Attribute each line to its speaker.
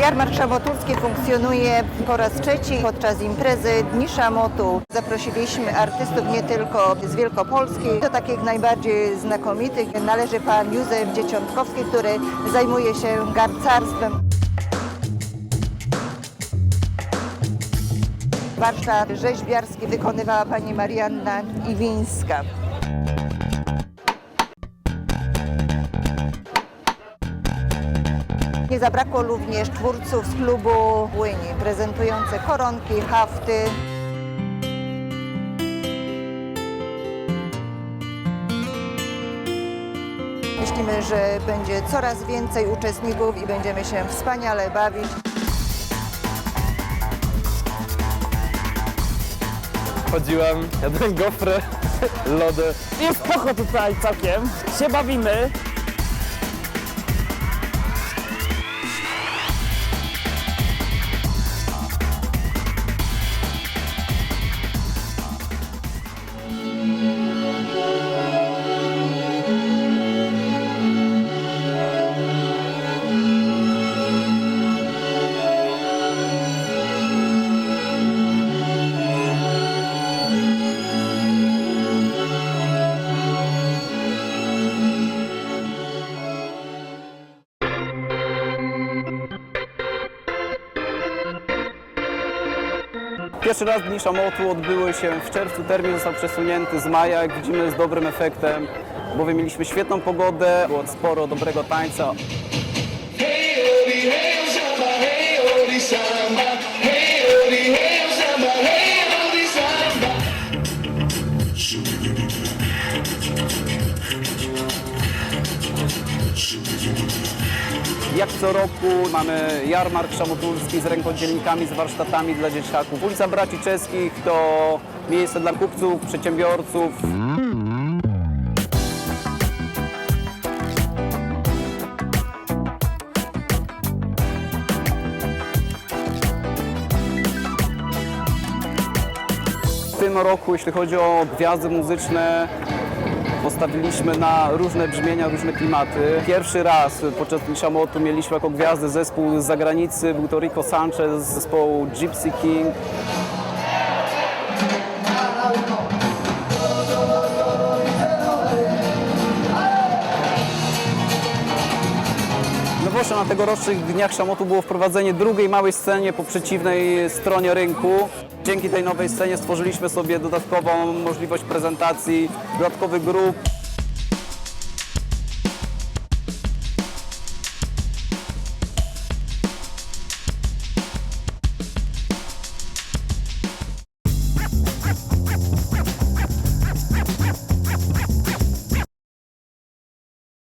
Speaker 1: Jarmark Szamotulski funkcjonuje po raz trzeci podczas imprezy Dni Szamotu. Zaprosiliśmy artystów nie tylko z Wielkopolski. Do takich najbardziej znakomitych należy pan Józef Dzieciątkowski, który zajmuje się garcarstwem. Warsztat rzeźbiarski wykonywała pani Marianna Iwińska. Nie zabrakło również twórców z klubu Płyni, prezentujących koronki, hafty. Myślimy, że będzie coraz więcej uczestników i będziemy się wspaniale bawić.
Speaker 2: Chodziłem, jadłem gofry, lody.
Speaker 3: Jest spoko tutaj całkiem. Się bawimy.
Speaker 2: Pierwszy raz Dni Szamotu odbyły się w czerwcu, termin został przesunięty z maja, jak widzimy z dobrym efektem, bowiem mieliśmy świetną pogodę, było sporo dobrego tańca.
Speaker 4: Hey, Odi,
Speaker 2: Jak co roku mamy jarmark szamotulski z rękodzielnikami, z warsztatami dla dzieciaków. Ulica Braci Czeskich to miejsce dla kupców, przedsiębiorców. W tym roku, jeśli chodzi o gwiazdy muzyczne, postawiliśmy na różne brzmienia, różne klimaty. Pierwszy raz podczas Dni Szamotu mieliśmy jako gwiazdę zespół z zagranicy, był to Rico Sanchez z zespołu Gypsy King. Nowością na tegorocznych Dniach Szamotu było wprowadzenie drugiej małej scenie po przeciwnej stronie rynku. Dzięki tej nowej scenie stworzyliśmy sobie dodatkową możliwość prezentacji dodatkowych grup.